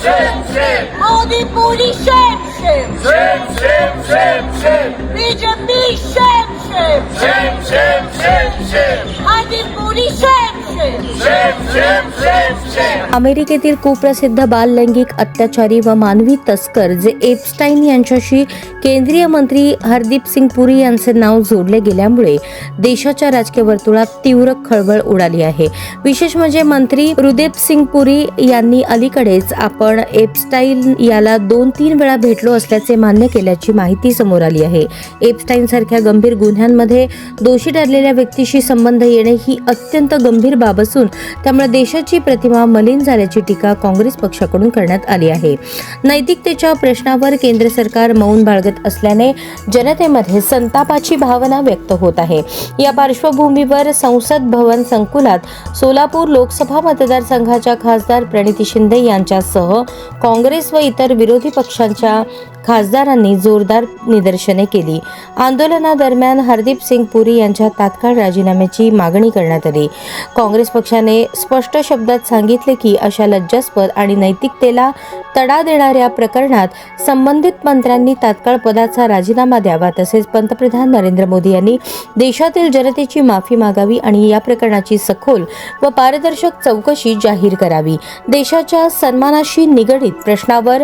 shame, shame, shame, Modi पुरी shame, shame. shame, shame, अमेरिकेतील कुप्रसिद्ध बाल लैंगिक अत्याचारी व मानवी तस्कर जे एप्स्टाईन यांच्याशी केंद्रीय मंत्री हरदीप सिंग पुरी यांचे नाव जोडले गेल्यामुळे देशाच्या राजकीय वर्तुळात तीव्र खळबळ उडाली आहे. विशेष म्हणजे मंत्री हरदीप सिंग पुरी यांनी अलीकडेच आपण एप्स्टाईन याला दोन तीन वेळा भेटलो असल्याचे मान्य केल्याची माहिती समोर आली आहे. एप्स्टाईन सारख्या गंभीर गुन्ह्यांमध्ये दोषी ठरलेल्या व्यक्तीशी संबंध येणे ही अत्यंत गंभीर बाब असून त्यामुळे देशाची प्रतिमा मलिन झाल्याची टीका काँग्रेस पक्षाकडून करण्यात आली आहे. नैतिकतेच्या प्रश्नावर केंद्र सरकार मौन बाळगत असल्याने जनतेमध्ये संतापाची भावना व्यक्त होत आहे. या पार्श्वभूमीवर संसद भवन संकुलात सोलापूर लोकसभा मतदारसंघाच्या खासदार प्रणिती शिंदे यांच्यासह काँग्रेस व इतर विरोधी पक्षांच्या खासदारांनी जोरदार निदर्शने केली. आंदोलनादरम्यान हरदीप सिंग पुरी यांच्या तात्काळ राजीनाम्याची मागणी करण्यात आली. काँग्रेस पक्षाने स्पष्ट शब्दात सांगितले की अशा लज्जास्पद आणि नैतिकतेला तडा देणाऱ्या प्रकरणात संबंधित मंत्र्यांनी तात्काळ पदाचा राजीनामा द्यावा तसेच पंतप्रधान नरेंद्र मोदी यांनी देशातील जनतेची माफी मागावी आणि या प्रकरणाची सखोल व पारदर्शक चौकशी जाहीर करावी. देशाच्या सन्मानाशी निगडीत प्रश्नावर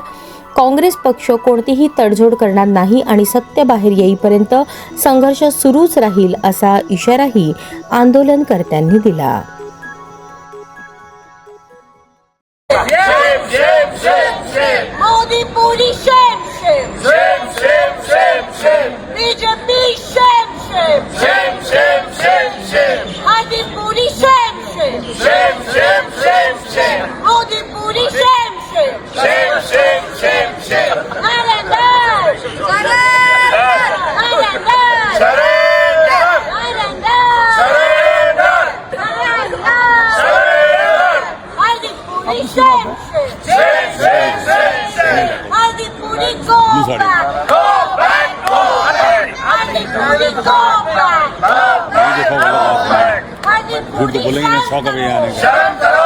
काँग्रेस पक्ष कोणतीही तडजोड करणार नाही आणि सत्य बाहेर येईपर्यंत संघर्ष सुरूच राहील असा इशाराही आंदोलनकर्त्यांनी दिला. Shame, shame, shame, shame, Shen, Shen, Shen, Shen, Shen. Adipuri, go back. Go back, go back. Adipuri, go back. Go back, go back. Adipuri, go back.